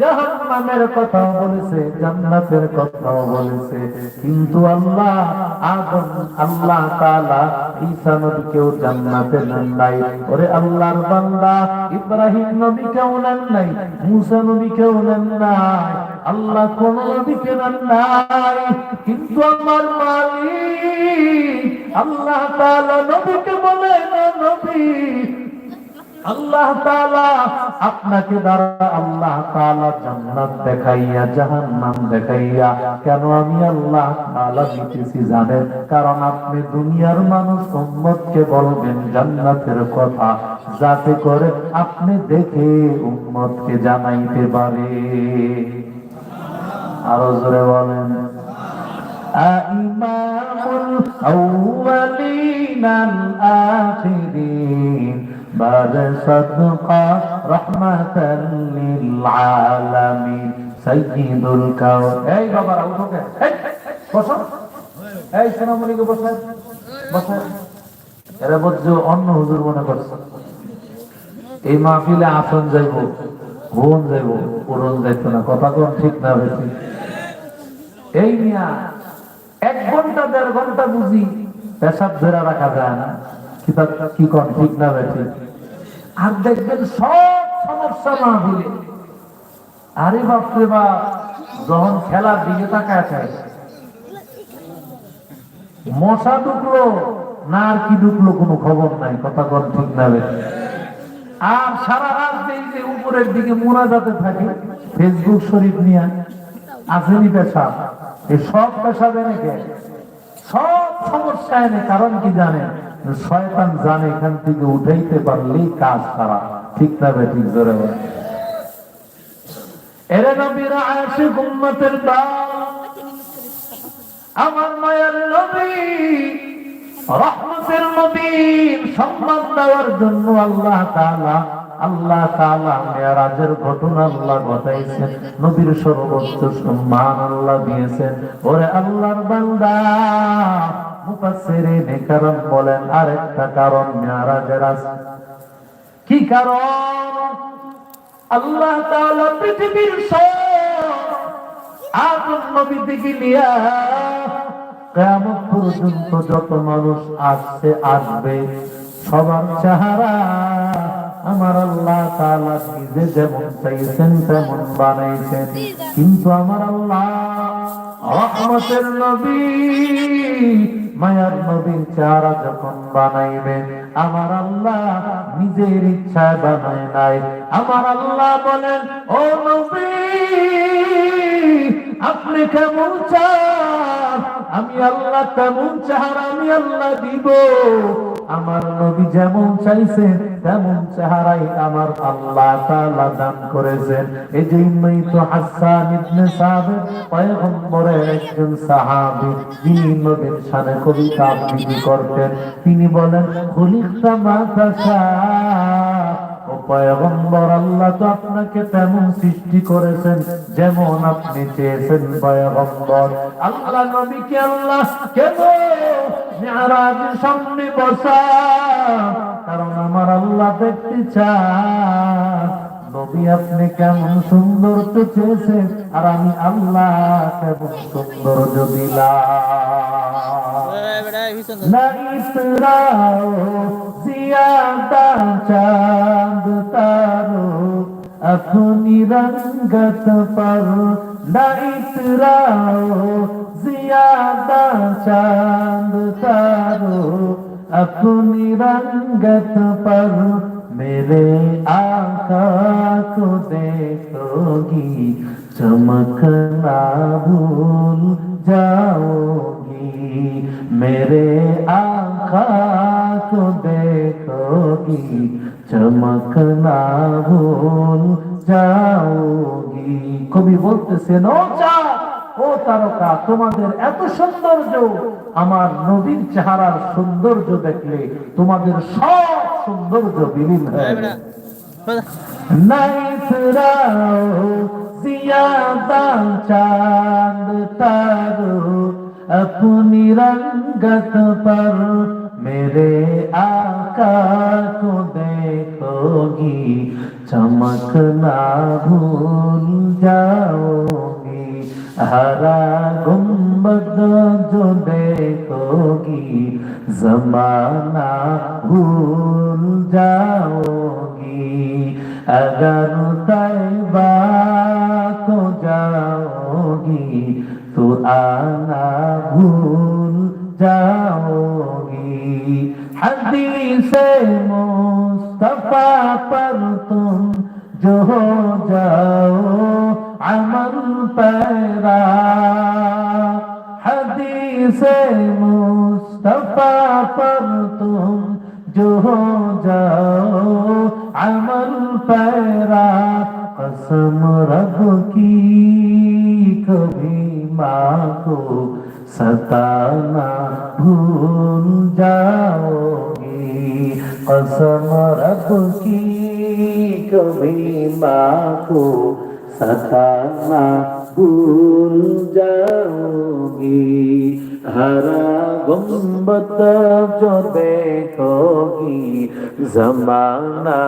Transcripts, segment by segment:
জাহান্নামের কথাও বলেছে, জান্নাতের কথাও বলেছে। কিন্তু আল্লাহ, আদম, আল্লাহ তাআলা ঈসা নবীকেও জান্নাতে নেন নাই। ওরে আল্লাহর বান্দা, ইব্রাহিম নবীকেও নেন নাই, মুসা নবীকেও নেন নাই, আল্লাহ কোন নবীকে নেন নাই। কিন্তু আমার মালিক, আল্লাহ তাআলা নবীকে না নবী আল্লাহ তাআলা আপনাকে দ্বারা আল্লাহ তাআলা জান্নাত দেখাইয়া, জাহান্নাম দেখাইয়া, কেন আমি আল্লাহ তালা দিতেছি জানেন? কারণ আপনি দুনিয়ার মানুষ, উম্মতকে বলবেন জান্নাতের কথা। যাতে করে আপনি দেখে উম্মতকে জানাইতে পারে। আরও জোরে বলেন। ইমামুল আউয়ালিন আখিরিন। بعد صدقة رحمة للعالمين سيد الكون এই বাবা রাউ তোকে এই বসো এই সোনামণিকে বসে বসে এরা বলছে অন্য হুজুর মনে করছে এই মাহফিলে আসন যাইব ঘুম যাইব পূরণ যাইতো না কথা কোন ঠিক না বেশি এই মিয়া এক ঘন্টা দেড় ঘন্টা বুঝি পেশাব ধরে রাখা যায় না কি তা- কি কন ঠিক না বেশি আর দেখবেন সব সমস্যা না দিলে আরে বাপরে বাপ, যখন খেলার দিকে থাকে, মশা ঢুকলো, না আর কি ঢুকলো কোনো খবর নাই, কথা কন ঠিক না আর সারা রাত যে উপরের দিকে মোনা যাতে থাকে, ফেসবুক শরীফ নিয়ে, আসেনি পেশাব এই সব পেশাব এনে কে সব সমস্যা এনে, কারণ কি জানে শয়তান জানে এখান থেকে উঠাইতে পারলেই কাজ তারা। ঠিক না ঠিক জোরে আমার মায়ের নবী রহমতের নবী সম্মান দেওয়ার জন্য আল্লাহ তাআলা আল্লাহ তাআলা মেরাজের ঘটনা আল্লাহ ঘটাইছেন, নবীর সর্বোচ্চ সম্মান আল্লাহ দিয়েছেন। ওরে আল্লাহর বান্দা মুফাসসিরিনে কারণ বলেন, আরেকটা কারণ মেরাজের কি কারণ? আল্লাহ তাআলা পৃথিবীর সব আদম নবী থেকে নিয়া কেমন পর্যন্ত যত মানুষ আসছে, আসবে, সবার চেহারা আমার আল্লাহ তাআলা নিজে যেমন চাইছেন, তেমন বানাইছেন। কিন্তু আমার আল্লাহ মায়ার নবীর চেহারা যখন বানাইবেন, আমার আল্লাহ নিজের ইচ্ছায় বানায় নাই। আমার আল্লাহ বলেন, ও নবী, আপনি কেমন চান? আমি আল্লাহ তেমন চেহারা আমি আল্লাহ দিব। আমার নবী যেমন চাইছেন, তেমন চেহারাই আমার আল্লাহ তাআলা দান করেছেন। এই জন্যই তো হাসান ইবনে সাবিত পয়গম্বরের একজন সাহাবী, যিনি নবীর শানে কবিতা আবৃত্তি করতেন। তিনি বলেন খুলিকতা মাতাসা পয়গম্বর আল্লাহ তো আপনাকে তেমন সৃষ্টি করেছেন যেমন আপনি চেয়েছেন পয়গম্বর। আল্লাহ নবীকে আল্লাহ কেন মেয়ারাজের সামনে বসা, কারণ আমার আল্লাহ দেখতে চান। আপনি কেমন সুন্দর তো চেয়েছেন, আর আমি আল্লাহ কেমন সুন্দর যদি চাঁদ তারো আপনি রঙ্গত পারো। লাইত রাও जियादा चांद तारो अपनी रंगत पर मेरे आका को देखोगी चमकना भूल जाओगी मेरे आका को देखोगी চমকনা ভুল যাওগি কবি বলতেছেন ও চা ও তারকা তোমাদের এত সৌন্দর্য আমার নবীর চেহারার সৌন্দর্য দেখলে তোমাদের সব সৌন্দর্য বিলীন হয়ে যাবে। नहीं फिराओ जियादा चांद तारो अपनी रंगत पर मेरे आका को देखोगी चमकना भूल जाओगी हरा गुम्बद जो देखोगी जमाना भूल जाओगी अगर तैबा को जाओगी तो आना भूल जाओगी हदीस मुस्तफा पर तुम जो हो जाओ अमल पैरा हदीस मुस्तफा पर तुम जो हो जाओ अमल पैरा कसम रब की कभी माँ को सताना भूल जाओगी कसम रब की कभी माँ को सताना भूल जाओगी हरा गुम्बद जो देखोगी जमाना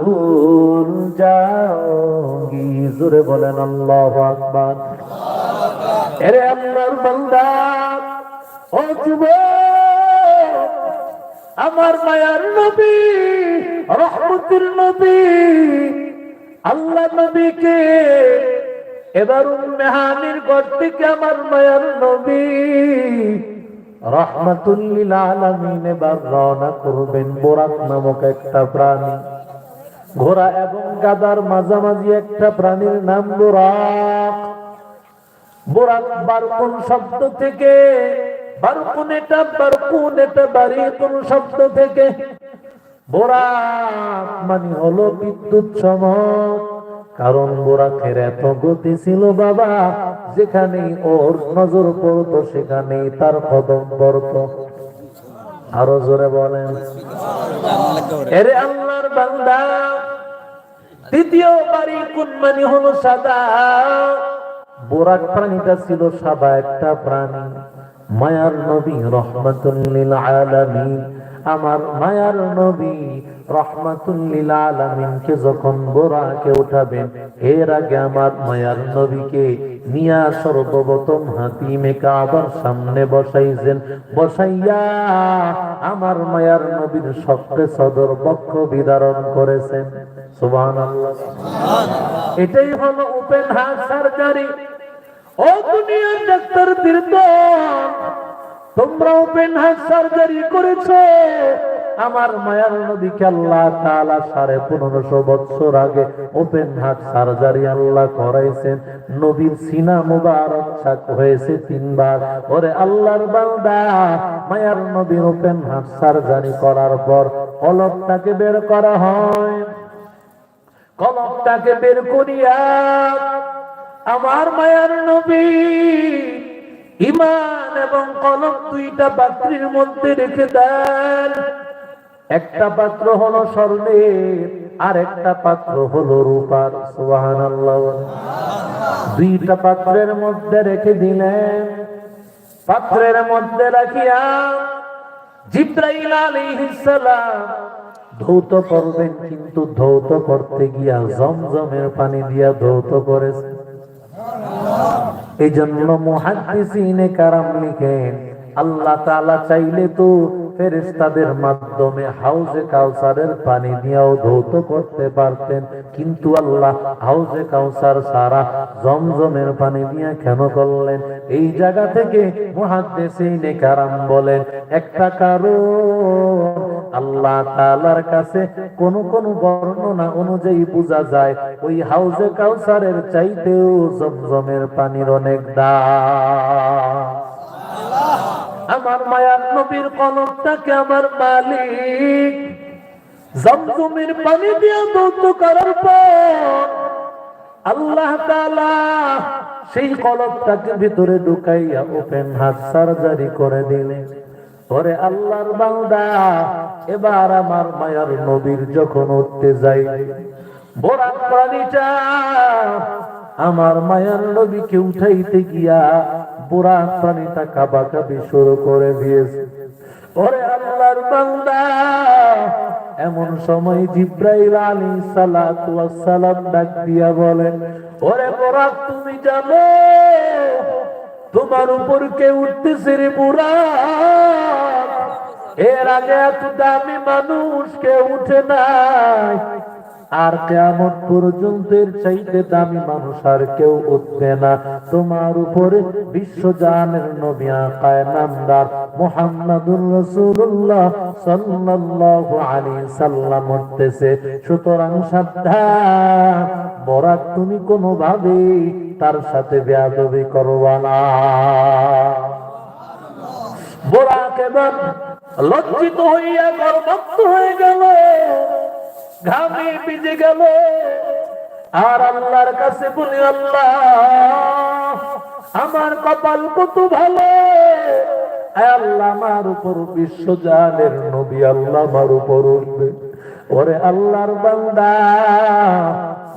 भूल जाओगी জোরে বলেন আল্লাহ আকবার এরে আল্লাহর বান্দা ও যুবক আমার মায়ার নবী রহমতুল নবী আল্লাহ নবীকে এবার উম্মেহানির ঘর থেকে আমার মায়ার নবী এবং মাঝামাঝি একটা প্রাণীর বারকুন শব্দ থেকে, বারকুন এটা বারকুন এটা শব্দ থেকে। বোরাক মানে হলো বিদ্যুৎ চমক। কারণ বোরাকের এত গতি ছিল বাবা যেখানে ওর নজর পড়তো সেখানে তার কদম পড়তো। আরও জোরে বলেন। এরে আল্লাহর বান্দা দ্বিতীয় বাড়ি কোন মানে হলো সাদা? বোরাক প্রাণীটা ছিল সাদা একটা প্রাণী। মায়ার নবী রহমাতুল্লিল আলামিন আমার মায়ার নবী রহমাতুল্লিল আলামিনকে যখন বোরাকে উঠাবেন, এর আগে আমার মায়ার নবীকে নিয়া সর্বপ্রথম হাতিমে কাবার সামনে বসাইছেন। বসাইয়া আমার মায়ার নবীর সবকে সদর পক্ষ বিদারণ করেছেন। সুবহানাল্লাহ। এটাই হলো ওপেন হার্ট সার্জারি। ও দুনিয়ার ডাক্তার বীরদন তোমরা ওপেন হার্ট সার্জারি করেছ। আমার মায়ার নবীকে আল্লাহ তাআলা সাড়ে পনেরোশো বছর আগে ওপেন হার্ট সার্জারি আল্লাহ করাইছেন। নবীর সিনা মুবারক ছাক হয়েছে তিনবার। ওরে আল্লাহর বান্দা, মায়ার নবীর ওপেন হার্ট সার্জারি করার পর কলকটাকে বের করা হয়। কলকটাকে বের করিয়া আমার মায়ার নবী ইমান এবং কলম দুইটা পাত্রের মধ্যে রেখে দেন। একটা পাত্র হলো স্বর্ণের আর একটা পাত্র হলো রূপার। সুবাহান দুইটা পাত্রের মধ্যে রেখে দিলেন। পাত্রের মধ্যে রাখিয়া জিব্রাইল আলাইহিস সালাম ধৌত করবেন, কিন্তু ধৌত করতে গিয়া জমজমের পানি দিয়া ধৌত করেছে এই জন্য মুহাদ্দিসিনে কারাম লিখেন আল্লাহ তাআলা চাইলে তো ফেরেশতাদের মাধ্যমে হাউজে কাউসারের পানি ধৌত করতে পারতেন। কিন্তু আল্লাহ হাউজে কাউসার সারা জমজমের পানি কেন করলেন? এই জায়গা থেকে বলেন, একটা কারণ আল্লাহ তাআলার কাছে কোন কোন বর্ণনা অনুযায়ী বোঝা যায়, ওই হাউজে কাউসারের চাইতেও জমজমের পানির অনেক দাম। আমার মায়ার নবীর কলমটাকে আমার মালিক। জমজমের পানি দিয়ে দৌত করার পর আল্লাহ সেই কলমটাকে ভিতরে ঢুকাইয়া ওপেন হাত সার্জারি করে দিলেন। পরে আল্লাহর বান্দা, এবার আমার মায়ার নবীর যখন উঠতে যাই বড় প্রাণীটা আমার মায়ার নবীকে উঠাইতে গিয়া বুড়া প্রাণীটা কাবা কাবি শুরু করে দিয়েছে। পরে আল্লাহর বান্দা, এমন সময় জিব্রাইল আলী সালাম ডাক দিয়া বলেন ওরে বোরাক তুমি জানো, তোমার উপর কে উঠতেছে রে বুড়াক এর আগে এত দামি মানুষ কে উঠে নাই। আর কেমন পর্যন্তের চাইতে দামি মানুষ আর কেউ উঠবে না। তোমার উপরে বিশ্বজানের নবী আকায় নামদার মুহাম্মাদুর রাসূলুল্লাহ সাল্লাল্লাহু আলাইহি সাল্লাম উঠতেছে। সুতরাং সাবধান বরাক তুমি কোনোভাবে তার সাথে বেয়াদবি করবা না। বোরাক এবার লজ্জিত হইয়া গর্ভক্ত হয়ে গেল। ঘামে ভিজে গেল। আর আল্লাহর কাছে বলি, আল্লাহ, আমার কপাল কত ভালো? আল্লাহ, আমার উপর বিশ্বজানের নবী আল্লাহ আমার উপর উঠবে। ওরে আল্লাহর বান্দা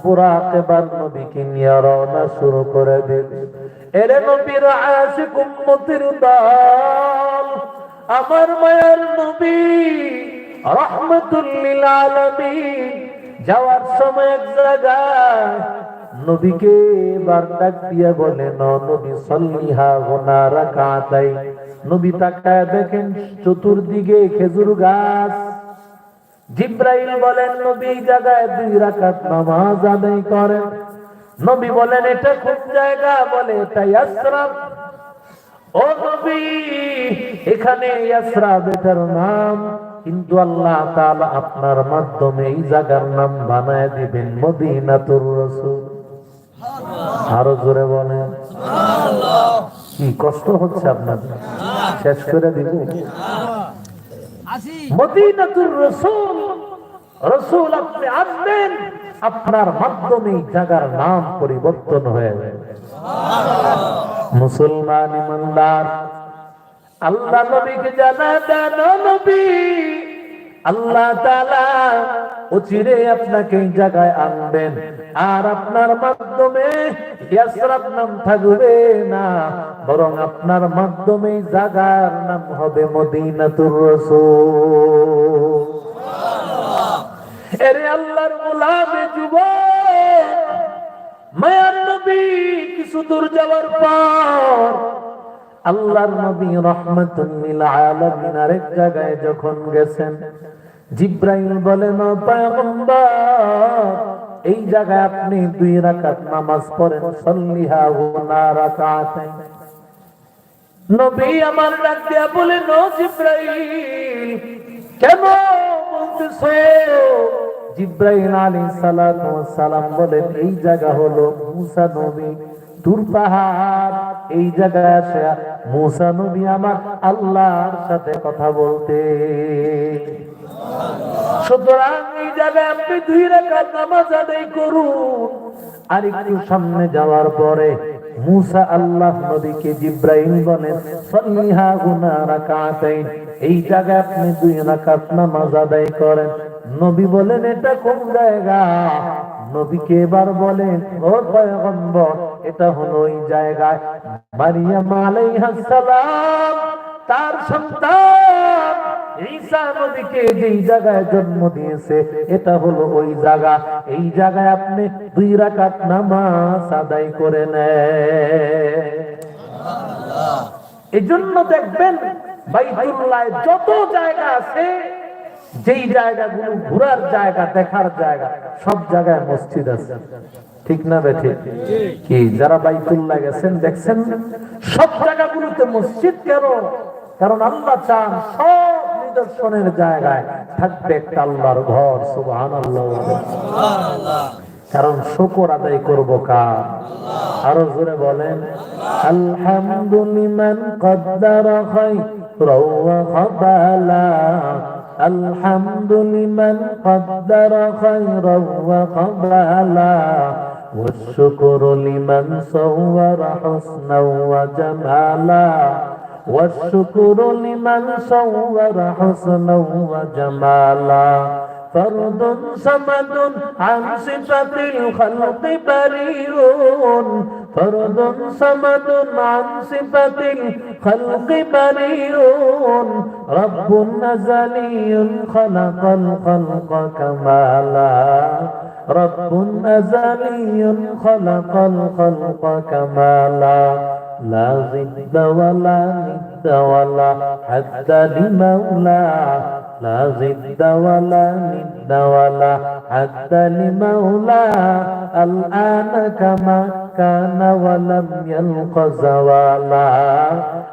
বুরাক এবার নবীকে নিয়ে রওনা শুরু করে দিবে এরে নবীর আশিক উম্মতির দল, আমার মায়ের নবী যাওয়ার সময় এক জায়গায় নবীকে এবার ডাক দিয়া বলে, ন নবী সল্লিহা নবী তাকায় দেখেন চতুর্দিকে খেজুর গাছ। জিব্রাইল বলেন, নবী জায়গায় দুই রাকাত নামাজ আদায় করেন। নবী বলেন, এটা কোন জায়গা? বলে এটা ইয়াসরাব ও নবী, এখানে ইয়াসরাব এটার নাম। কিন্তু আল্লাহ তাআলা আপনার মাধ্যমে এই জায়গার নাম বানায় দিবেন, মদিনাতুর রাসূল। আরও জোরে বলেন। কি কষ্ট হচ্ছে আপনাদের। শেষ করে দিব। মদিনাতুর রসুল রসুল আপনি আসবেন, আপনার মাধ্যমে জায়গার নাম পরিবর্তন হয়ে যাবে। মুসলমান ইমানদার আল্লাহ নবীকে জানা নবী। আল্লাহ তাআলা অচিরে আপনাকে জায়গায় আনবেন। আর আপনার মাধ্যমে ইয়াসরাব নাম থাকবে না, বরং আপনার মাধ্যমে জাগার নাম হবে মদিনাতুর রাসূল। এরে আল্লাহর গোলামে যুবক, মায়ার নবী, কিছু দূর যাওয়ার পর আল্লাহর নবী রহমাতুল্লিল আলামিন আরেক জায়গায় যখন গেছেন, জিব্রাইল বলেন এই জায়গায় আপনি দুই রাকাত নামাজ পড়েন, সল্লিহা ওয়া রাকাতাইন। নবী আমার ডাক বলে, নো জিব্রাইল, কেন বলতেছো? জিব্রাইল আলাইহিস সালাম বলেন এই জায়গা হলো মুসা নবী। দূর পাহাড়, এই জায়গায় আসে নবী আমার আল্লাহর সাথে কথা বলতে। সুতরাং দুই সামনে যাওয়ার পরে মুসা আল্লাহ নবীকে জিব্রাইল বলেন সল্লিহা গুনা রাকাতাইন। এই জায়গায় আপনি দুই রাকাত নামাজ আদায় করেন। নবী বলেন, এটা কোন জায়গা? নবীকে এবার বলেন, ও পয়গম্বর, এটা হলো ওই জায়গায় মারিয়াম সালাম, তার সন্তান ঈসা নবীকে যেই জায়গায় জন্ম দিয়েছে, এটা হলো ওই জায়গা। এই জায়গায় আপনি দুই রাকাত নামাজ আদায় করে নেন। এই জন্য দেখবেন বাইতুল্লাহ যত জায়গা আছে যেই জায়গাগুলো ঘোরার জায়গা, দেখার জায়গা, সব জায়গায় মসজিদ আছে। ঠিক না বেঠে? কি, যারা বাইতুল্লাহ গেছেন, দেখছেন? সব জায়গাগুলোতে মসজিদ কেন? কারণ আল্লাহ চান সব নিদর্শনের জায়গায় থাকবে আল্লাহর ঘর সুবহান কারণ শুকর আদায় করব কার? আরও জোরে বলেন। আলহামদুলিমান কদ্দারা খায়রা ওয়া খাবালা। الحمد لمن قدر خيرا وقبالا والشكر لمن صور حسنا وجمالا والشكر لمن صور حسنا وجمالا فرد صمد عن صفة الخلق بريء فرد صمد عن صفة الخلق بريء. رب أزلي خلق الخلق كمالا. رب أزلي خلق الخلق كمالا. لا ضد ولا ند ولا حد لمولى لا ضد ولا ند ولا حد لمولى الآن كما كان ولم يلق زوالا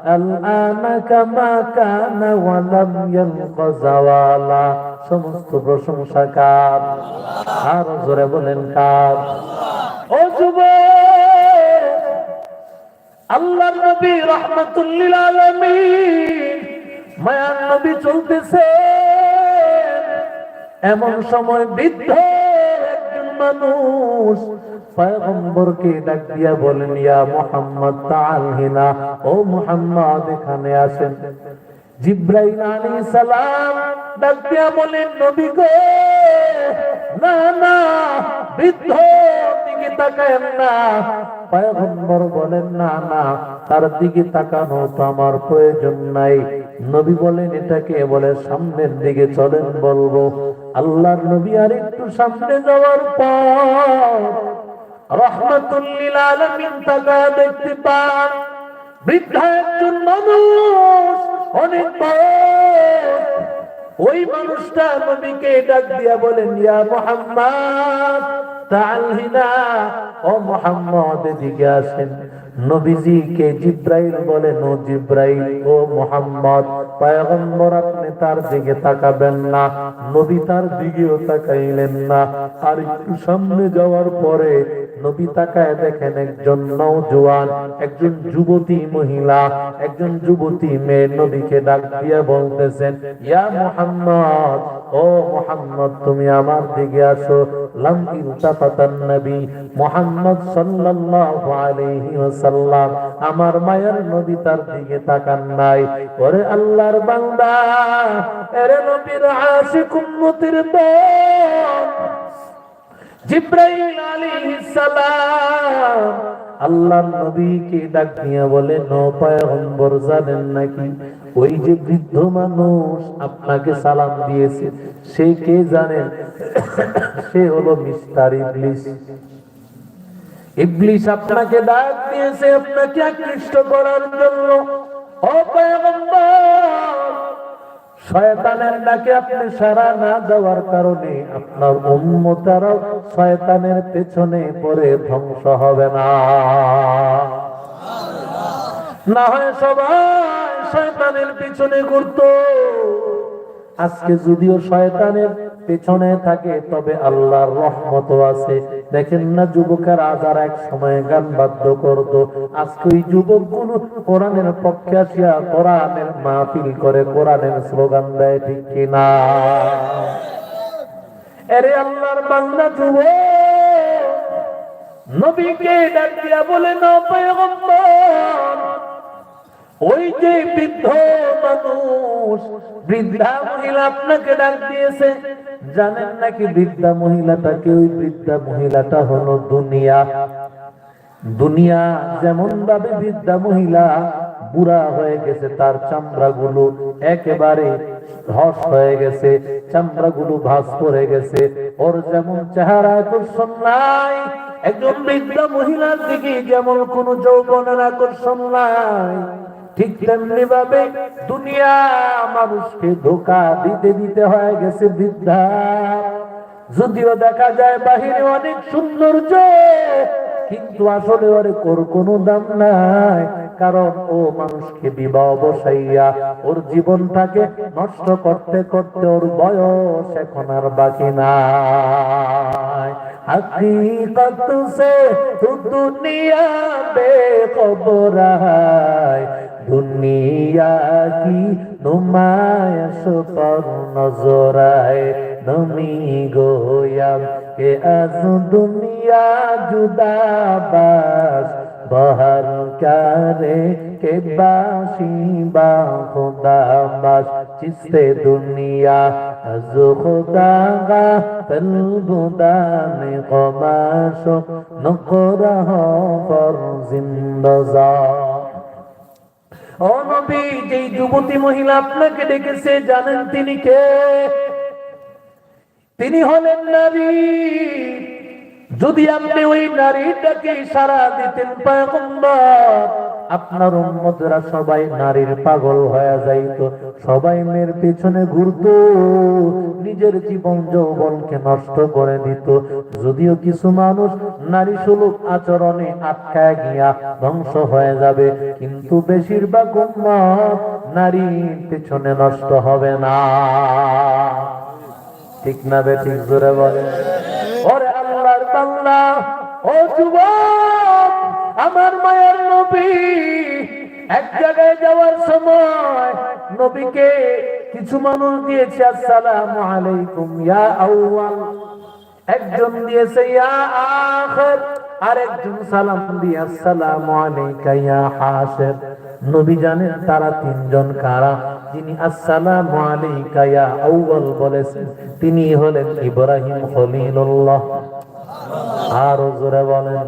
الآن كما كان ولم يلق زوالا সমস্ত প্রশংসা কার আর জোরে বলেন কার ও যুবক আল্লাহ নবী রহমতুল্লিল আলামিন মায়ার নবী চলতেছে এমন সময় বৃদ্ধ একজন মানুষ পয়গম্বরকে ডাক দিয়া বলেন, ইয়া মুহাম্মদ, তাআল হিনা, ও মুহাম্মদ, এখানে আসেন জিব্রাইল আলাইহিস সালাম ডাক দিয়া বলেন, নবী গো, না না, বৃদ্ধ, দিকে তাকায়েন না। পয়গম্বর বলেন, না না, তার দিকে তাকানো তো আমার প্রয়োজন নাই। নবী বলেন, এটাকে বলে সামনের দিকে চলেন বলব। আল্লাহর নবী আর একটু সামনে যাওয়ার পর রহমতুল্লিল আলামিন তাকা দেখতে পান। বৃদ্ধা একজন মানুষ, অনেক ওই মানুষটা নবীকে ডাক দিয়া বলেন, ইয়া মোহাম্মদ, তাআল হিনা, ও মোহাম্মদ, এদিকে আসেন। নবীজিকে জিব্রাইল বলেন ও জিব্রাইল, ও মুহাম্মদ, পয়গম্বর আপনি তার দিকে তাকাবেন না, নবী তার দিকেও তাকাইলেন না। আর একটু সামনে যাওয়ার পরে নবী তাকায় দেখেন একজন নওজোয়ান, একজন যুবতী মহিলা, একজন যুবতী মেয়ে নবীকে ডাক দিয়ে বলতেছেন, ইয়া মুহাম্মদ ও মুহাম্মদ, তুমি আমার দিকে আসো। নবী মুহাম্মদ আলাইহি আমার মায়ের নবী তার দিকে তাকান নাই। ওরে আল্লাহর বান্দা জিব্রাইল আলাইহিস সালাম আল্লাহর নবীকে ডাক দিয়ে বলে, নো পয়গম্বর, জানেন নাকি? ওই যে বৃদ্ধ মানুষ আপনাকে সালাম দিয়েছে, সে কে জানেন সে হলো মিস্টার ইবলিস। ইবলিস আপনাকে ডাক দিয়েছে, আপনাকে আকৃষ্ট করার জন্য। শয়তানের ডাকে আপনি সারা না দেওয়ার কারণে আপনার উম্মতারাও শয়তানের পেছনে পরে ধ্বংস হবে না। না হয় সবাই শয়তানের পিছনে ঘুরত। আজকে যদিও শয়তানের পেছনে থাকে, তবে আল্লাহর রহমত আছে। দেখেন না যুবকের আজার এক সময় গান বাদ্য করতো। আজকে ওই যুবকগুলো কোরআনের পক্ষে আসিয়া কোরআনের মাহফিল করে, কোরআনের স্লোগান দেয়, ঠিক কিনা? এরে আল্লাহর বাংলা যুবক, নবীকে ডাক বলে, না ওই যে বৃদ্ধ মানুষ, বৃদ্ধা মহিলা আপনাকে ডাক দিয়েছে জানেন নাকি বৃদ্ধা মহিলাটাকে ওই বৃদ্ধা মহিলাটা হলো দুনিয়া। দুনিয়া যেমন ভাবে বৃদ্ধা মহিলা, বুড়া হয়ে গেছে, তার চামড়া গুলো একেবারে ধস হয়ে গেছে চামড়া গুলো ভাস গেছে। ওর যেমন চেহারা আকর্ষণ নাই, একজন বৃদ্ধা মহিলার দিকে যেমন কোন যৌবনের আকর্ষণ নাই। ঠিক তেমনি ভাবে দুনিয়া মানুষকে ধোকা দিতে দিতে হয়ে গেছে বৃদ্ধা। যদিও দেখা যায় বাহিরে অনেক সুন্দর কিন্তু আসলে ওরে কোর কোনো দাম নাই, কারণ ও মানুষকে বিবাহ বসাইয়া ওর জীবনটাকে নষ্ট করতে করতে ওর বয়স এখন আর বাকি নাই। হাকিকত সে দুনিয়া বে খবর দুনিয়া কি নুমায়স পর নজরায় নমি গোয়াম। কে আজ দুনিয়া জুদাবাস বহর কারে কে বাসি বা খুদা বাস চিস্তে দুনিয়া از خدا غا قلب دان قماشو نقره জিন্দজা ও যেই যুবতী মহিলা আপনাকে ডেকেছে, জানেন তিনি কে? তিনি হলেন নারী। যদি আপনি ওই নারীটাকে সারা দিতেন, পয়গম্বর আপনার উম্মতরা সবাই নারীর পাগল হয়ে যাইতো। সবাই মেয়ের পেছনে ঘুরতো। নিজের জীবন যৌবনকে নষ্ট করে দিত। যদিও কিছু মানুষ নারী সুলভ আচরণে আটকায় গিয়া ধ্বংস হয়ে যাবে। কিন্তু বেশিরভাগ উম্মত নারীর পেছনে নষ্ট হবে না। ঠিক না বে, ঠিক জোরে বলে ওরে আল্লাহর বাংলা ও আমার মায়ের নবী এক জায়গায় যাওয়ার সময় নবীকে কিছু মানুষ দিয়েছে, আসসালামু আলাইকুম, ইয়া আউয়াল। একজন দিয়েছে, ইয়া আখির। আরেকজন, সালাম দিয়ে আসসালামু আলাইকা, ইয়া হাসির। নবী জানেন তারা তিনজন কারা? যিনি, আসসালামু আলাইকা, ইয়া আউয়াল বলেছেন। তিনি হলেন ইব্রাহিম খলিলুল্লাহ। আর জোরে বলেন।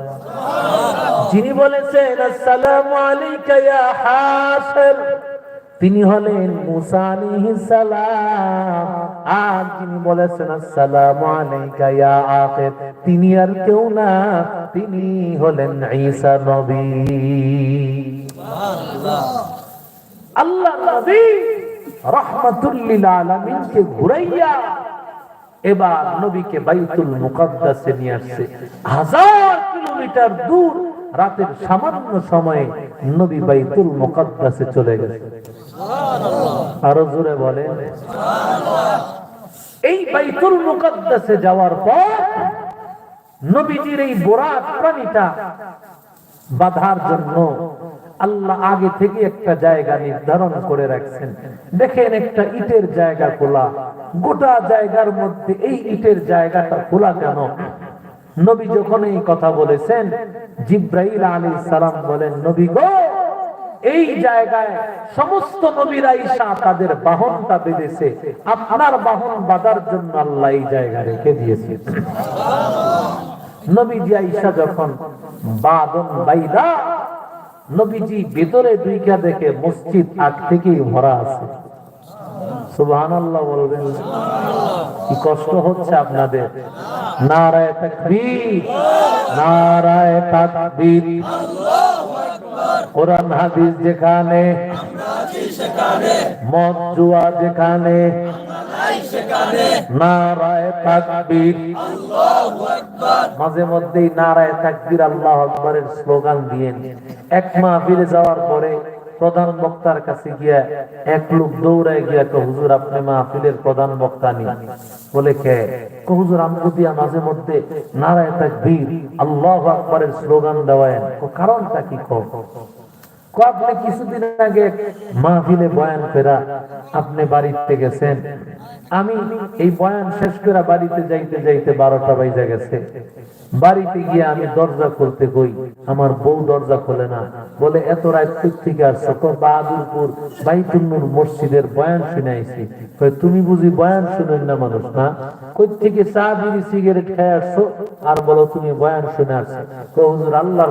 যিনি বলেছেন, আসসালামু আলাইকা ইয়া তিনি হলেন মুসা আলাইহিস সালাম। আর যিনি বলেছেন, আসসালামু আলাইকা ইয়া আখির, তিনি আর কেউ না, তিনি হলেন ঈসা নবী। সুবহানাল্লাহ আল্লাহ নবী রাহমাতুল লিল আলামিনকে ঘুরাইয়া এবার নবীকে বাইতুল মুকাদ্দাসে নিয়ে আসছে। হাজার কিলোমিটার দূর রাতের সামান্য সময়ে নবী বাইতুল মুকাদ্দাসে চলে গেছে। আরও জোরে বলে এই বাইতুল মুকাদ্দাসে যাওয়ার পর নবীজির এই বোরাক প্রাণীটা বাধার জন্য আল্লাহ আগে থেকে একটা জায়গা নির্ধারণ করে রাখছেন। দেখেন একটা ইটের জায়গা খোলা। গোটা জায়গার মধ্যে এই ইটের জায়গাটা খোলা কেন? নবী যখন এই কথা বলেছেন, জিব্রাইল আলী সালাম বলেন, নবী গো, এই জায়গায় সমস্ত নবীরা ঈশা তাদের বাহনটা বেঁধেছে। আপনার বাহন বাঁধার জন্য আল্লাহ এই জায়গা রেখে দিয়েছে। আইসা যখন বাদন বাইদা নবীজি ভেতরে দুইটা দেখে মসজিদ আগ থেকেই ভরা আছে। বলবেন, কি কষ্ট হচ্ছে আপনাদের। নারায় তাকবীর। নারায় তাকবীর। কোরআন হাদিস যেখানে মদ জুয়া যেখানে নারায় তাকবীর। মাঝে মধ্যেই নারায় তাকবীর আল্লাহ আকবরের স্লোগান দিয়ে এক মাহফিলে যাওয়ার পরে প্রধান বক্তার কাছে গিয়া এক লোক দৌড়ায় গিয়া কে হুজুর, আপনি মাহফিলের প্রধান বক্তা নি। বলে কে? হুজুর আমগো দিয়া মাঝে মধ্যে নারায় তাকবীর, আল্লাহু আকবরের স্লোগান দেওয়ায় কারণটা কো কো আপনি কিছুদিন আগে মাহফিলে বয়ান ফেরা আপনি বাড়িতে গেছেন। আমি এই বয়ান শেষ করে বাড়িতে যাইতে যাইতে বারোটা বাইজা গেছে। বাড়িতে গিয়ে আমি দরজা খুলতে কই, আমার বউ দরজা খোলে না। বলে, এত রাত থেকে আসছো? কো বাহাদুরপুর বাইতুন্নুর মসজিদের বয়ান শুনে কই তুমি বুঝি বয়ান শুনেন না মানুষ না? কই থেকে চা, বিড়ি, সিগারেট খেয়ে আসছো? আর বলো, তুমি বয়ান শুনে আসছো। হুজুর, আল্লাহর